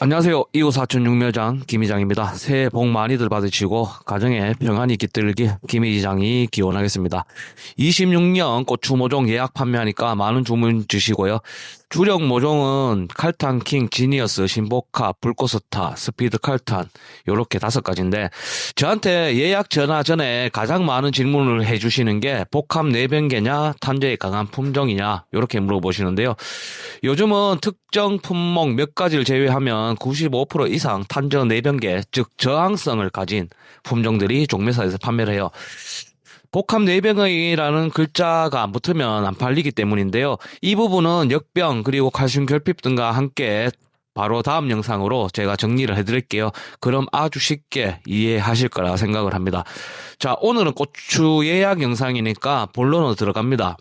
안녕하세요. 이웃사촌 육묘장 김이장입니다. 새해 복 많이들 받으시고 가정에 평안이 깃들기 김이장이 기원하겠습니다. 26년 고추 모종 예약 판매하니까 많은 주문 주시고요. 주력 모종은 칼탄 킹, 지니어스, 신보카, 불꽃스타, 스피드 칼탄 요렇게 다섯 가지인데 저한테 예약 전화 전에 가장 많은 질문을 해주시는 게 복합 내변계냐 탄저에 강한 품종이냐 요렇게 물어보시는데요. 요즘은 특정 품목 몇 가지를 제외하면 95% 이상 탄저 내변계 즉 저항성을 가진 품종들이 종매사에서 판매를 해요. 복합 내병의라는 글자가 안 붙으면 안 팔리기 때문인데요. 이 부분은 역병 그리고 칼슘 결핍 등과 함께 바로 다음 영상으로 제가 정리를 해드릴게요. 그럼 아주 쉽게 이해하실 거라 생각을 합니다. 자, 오늘은 고추 예약 영상이니까 본론으로 들어갑니다.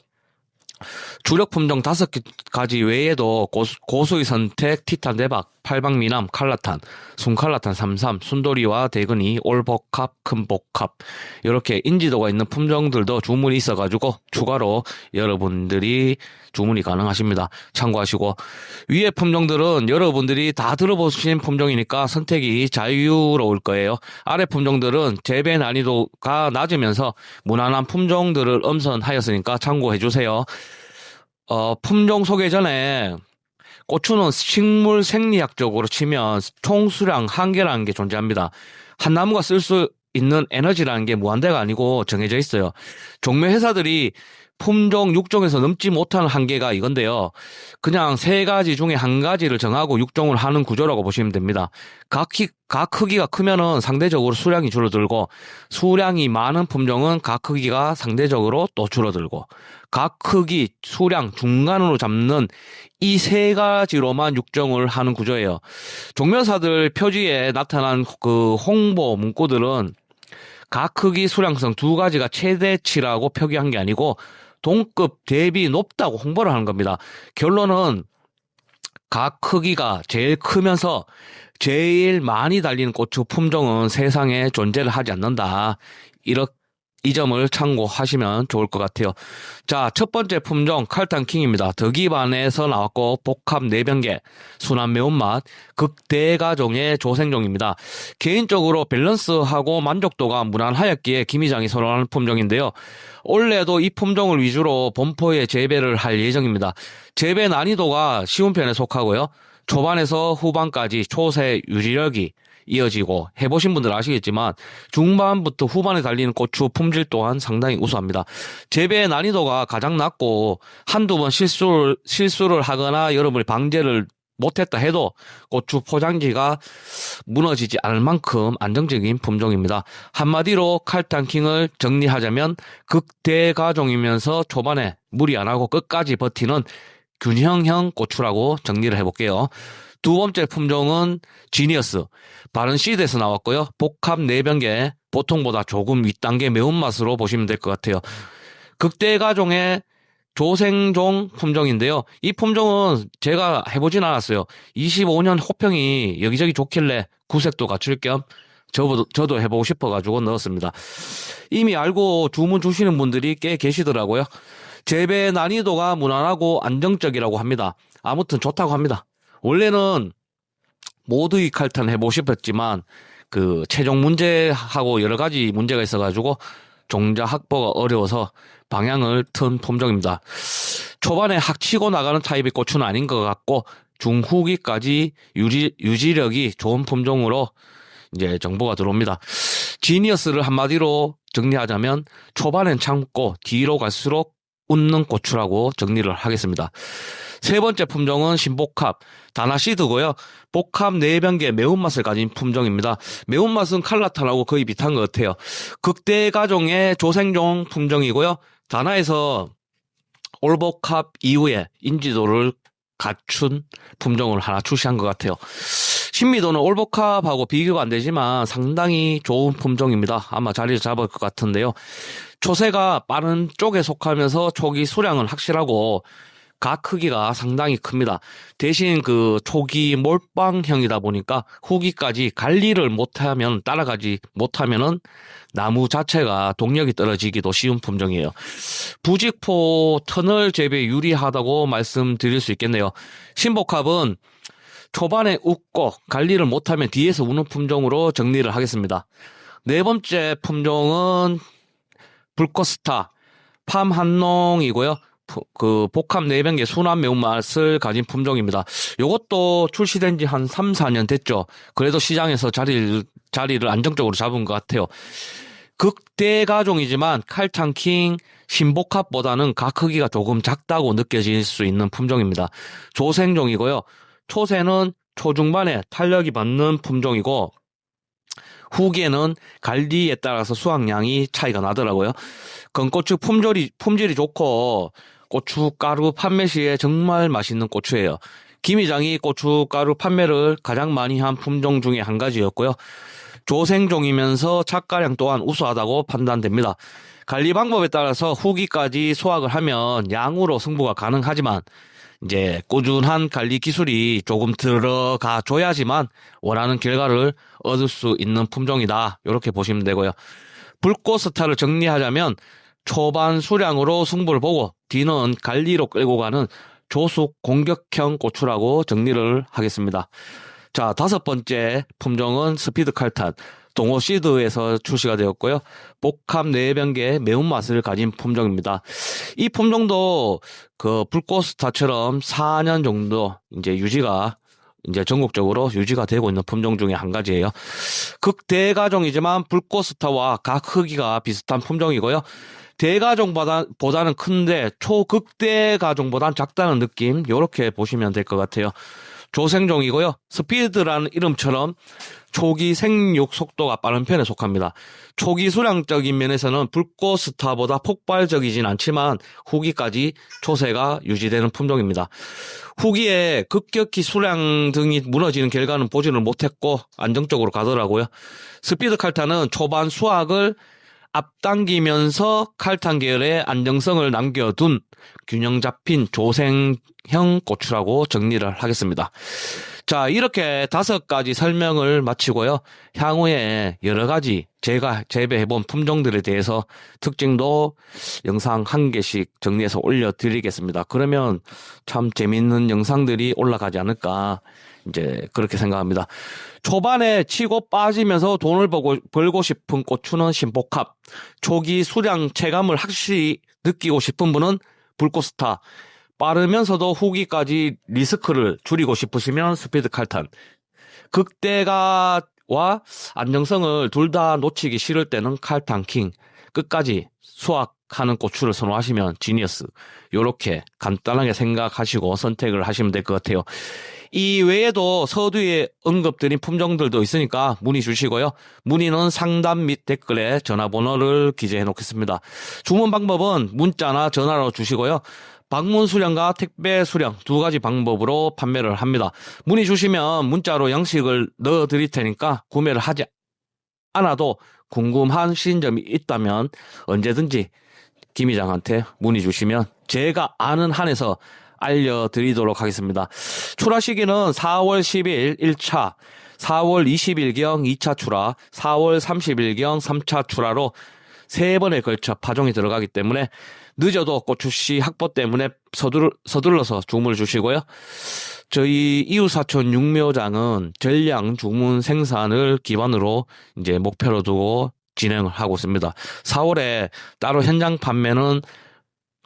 주력 품종 다섯 가지 외에도 고수, 의 선택, 티탄 대박, 팔방 미남, 칼라탄, 순칼라탄 33, 순돌이와 대근이, 올복합, 큰복합 이렇게 인지도가 있는 품종들도 주문이 있어가지고 추가로 여러분들이 주문이 가능하십니다. 참고하시고 위의 품종들은 여러분들이 다 들어보신 품종이니까 선택이 자유로울 거예요. 아래 품종들은 재배 난이도가 낮으면서 무난한 품종들을 엄선하였으니까 참고해 주세요. 어, 품종 소개 전에 고추는 식물 생리학적으로 치면 총 수량 한계라는 게 존재합니다. 한 나무가 쓸 수 있는 에너지라는 게 무한대가 아니고 정해져 있어요. 종묘 회사들이 품종 6종에서 넘지 못하는 한계가 이건데요. 그냥 세 가지 중에 한 가지를 정하고 6종을 하는 구조라고 보시면 됩니다. 각, 키, 각 크기가 크면은 상대적으로 수량이 줄어들고 수량이 많은 품종은 각 크기가 상대적으로 또 줄어들고 각 크기, 수량, 중간으로 잡는 이 세 가지로만 6종을 하는 구조예요. 종묘사들 표지에 나타난 그 홍보 문구들은 각 크기 수량성 두 가지가 최대치라고 표기한 게 아니고 동급 대비 높다고 홍보를 하는 겁니다. 결론은 각 크기가 제일 크면서 제일 많이 달리는 고추 품종은 세상에 존재를 하지 않는다. 이렇게 이 점을 참고하시면 좋을 것 같아요. 자, 첫 번째 품종 칼탄킹입니다. 덕이반에서 나왔고 복합 내변계, 순한 매운맛, 극대가종의 조생종입니다. 개인적으로 밸런스하고 만족도가 무난하였기에 김이장이 선호하는 품종인데요. 올해도 이 품종을 위주로 본포에 재배를 할 예정입니다. 재배 난이도가 쉬운 편에 속하고요. 초반에서 후반까지 초세 유지력이 이어지고 해보신 분들 아시겠지만 중반부터 후반에 달리는 고추 품질 또한 상당히 우수합니다. 재배 난이도가 가장 낮고 한두 번 실수를, 실수를 하거나 여러분이 방제를 못했다 해도 고추 포장지가 무너지지 않을 만큼 안정적인 품종입니다. 한마디로 칼탄킹을 정리하자면 극대가종이면서 초반에 무리 안 하고 끝까지 버티는 균형형 고추라고 정리를 해볼게요. 두 번째 품종은 지니어스. 바른 시드에서 나왔고요. 복합 내변계 보통보다 조금 윗단계 매운맛으로 보시면 될 것 같아요. 극대가종의 조생종 품종인데요. 이 품종은 제가 해보진 않았어요. 25년 호평이 여기저기 좋길래 구색도 갖출 겸 저도, 저도 해보고 싶어가지고 넣었습니다. 이미 알고 주문 주시는 분들이 꽤 계시더라고요. 재배 난이도가 무난하고 안정적이라고 합니다. 아무튼 좋다고 합니다. 원래는 모두의 칼탄 해보고 싶었지만 그 최종 문제하고 여러 가지 문제가 있어가지고 종자 확보가 어려워서 방향을 튼 품종입니다. 초반에 학치고 나가는 타입의 고추는 아닌 것 같고 중후기까지 유지, 유지력이 좋은 품종으로 이제 정보가 들어옵니다. 지니어스를 한마디로 정리하자면 초반엔 참고 뒤로 갈수록 웃는 고추라고 정리를 하겠습니다. 세 번째 품종은 신복합 다나시드고요. 복합 내변계 매운맛을 가진 품종입니다. 매운맛은 칼라탄하고 거의 비슷한 것 같아요. 극대 가종의 조생종 품종이고요. 다나에서 올복합 이후에 인지도를 갖춘 품종을 하나 출시한 것 같아요. 신미도는 올복합하고 비교가 안 되지만 상당히 좋은 품종입니다. 아마 자리를 잡을 것 같은데요. 초세가 빠른 쪽에 속하면서 초기 수량은 확실하고 각 크기가 상당히 큽니다. 대신 그 초기 몰빵형이다 보니까 후기까지 관리를 못하면 따라가지 못하면은 나무 자체가 동력이 떨어지기도 쉬운 품종이에요. 부직포 터널 재배 유리하다고 말씀드릴 수 있겠네요. 신복합은 초반에 웃고 관리를 못하면 뒤에서 우는 품종으로 정리를 하겠습니다. 네 번째 품종은 불꽃스타 팜 한농이고요. 푸- 그 복합 내병계 순한 매운맛을 가진 품종입니다. 요것도 출시된 지 한 3, 4년 됐죠. 그래도 시장에서 자리를 자리를 안정적으로 잡은 것 같아요. 극대 가종이지만 칼탕킹 신복합보다는 각 크기가 조금 작다고 느껴질 수 있는 품종입니다. 조생종이고요. 초세는 초중반에 탄력이 받는 품종이고 후기에는 관리에 따라서 수확량이 차이가 나더라고요. 건고추 품질이 품질이 좋고 고춧가루 판매 시에 정말 맛있는 고추예요. 김 이장이 고춧가루 판매를 가장 많이 한 품종 중에 한 가지였고요. 조생종이면서 착가량 또한 우수하다고 판단됩니다. 관리 방법에 따라서 후기까지 수확을 하면 양으로 승부가 가능하지만 이제 꾸준한 관리 기술이 조금 들어가 줘야지만 원하는 결과를 얻을 수 있는 품종이다. 이렇게 보시면 되고요. 불꽃 스타를 정리하자면 초반 수량으로 승부를 보고 뒤는 관리로 끌고 가는 조숙 공격형 고추라고 정리를 하겠습니다. 자, 다섯 번째 품종은 스피드 칼탄. 동호 시드에서 출시가 되었고요. 복합 내변계 매운맛을 가진 품종입니다. 이 품종도 그 불꽃스타처럼 4년 정도 이제 유지가 이제 전국적으로 유지가 되고 있는 품종 중에 한 가지예요. 극대가종이지만 불꽃스타와 각 크기가 비슷한 품종이고요. 대가종보다는 큰데 초극대 가종보단 작다는 느낌 이렇게 보시면 될 것 같아요. 조생종이고요. 스피드라는 이름처럼 초기 생육 속도가 빠른 편에 속합니다. 초기 수량적인 면에서는 불꽃스타보다 폭발적이진 않지만 후기까지 초세가 유지되는 품종입니다. 후기에 급격히 수량 등이 무너지는 결과는 보지를 못했고 안정적으로 가더라고요. 스피드 칼타는 초반 수확을 앞당기면서 칼탄 계열의 안정성을 남겨둔 균형 잡힌 조생형 고추라고 정리를 하겠습니다. 자, 이렇게 다섯 가지 설명을 마치고요. 향후에 여러 가지 제가 재배해본 품종들에 대해서 특징도 영상 한 개씩 정리해서 올려드리겠습니다. 그러면 참 재밌는 영상들이 올라가지 않을까. 이제 그렇게 생각합니다. 초반에 치고 빠지면서 돈을 벌고, 벌고 싶은 고추는 신복합. 초기 수량 체감을 확실히 느끼고 싶은 분은 불꽃스타. 빠르면서도 후기까지 리스크를 줄이고 싶으시면 스피드 칼탄. 극대가와 안정성을 둘 다 놓치기 싫을 때는 칼탄 킹. 끝까지 수확하는 고추를 선호하시면 지니어스. 요렇게 간단하게 생각하시고 선택을 하시면 될 것 같아요. 이 외에도 서두에 언급드린 품종들도 있으니까 문의 주시고요. 문의는 상담 및 댓글에 전화번호를 기재해 놓겠습니다. 주문 방법은 문자나 전화로 주시고요. 방문 수량과 택배 수량 두 가지 방법으로 판매를 합니다. 문의 주시면 문자로 양식을 넣어 드릴 테니까 구매를 하지 않아도 궁금한 시점이 있다면 언제든지 김 이장한테 문의 주시면 제가 아는 한에서 알려드리도록 하겠습니다. 출하 시기는 4월 10일 1차, 4월 20일경 2차 출하, 4월 30일경 3차 출하로 세 번에 걸쳐 파종이 들어가기 때문에 늦어도 고추씨 확보 때문에 서둘, 서둘러서 주문을 주시고요. 저희 이웃사촌 육묘장은 전량 주문 생산을 기반으로 이제 목표로 두고 진행을 하고 있습니다. 4월에 따로 현장 판매는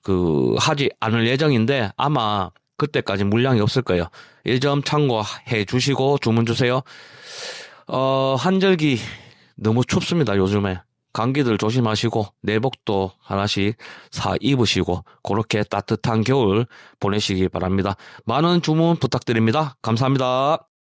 그 하지 않을 예정인데 아마 그때까지 물량이 없을 거예요. 이 점 참고해 주시고 주문 주세요. 어, 한절기 너무 춥습니다, 요즘에. 감기들 조심하시고 내복도 하나씩 사 입으시고 그렇게 따뜻한 겨울 보내시기 바랍니다. 많은 주문 부탁드립니다. 감사합니다.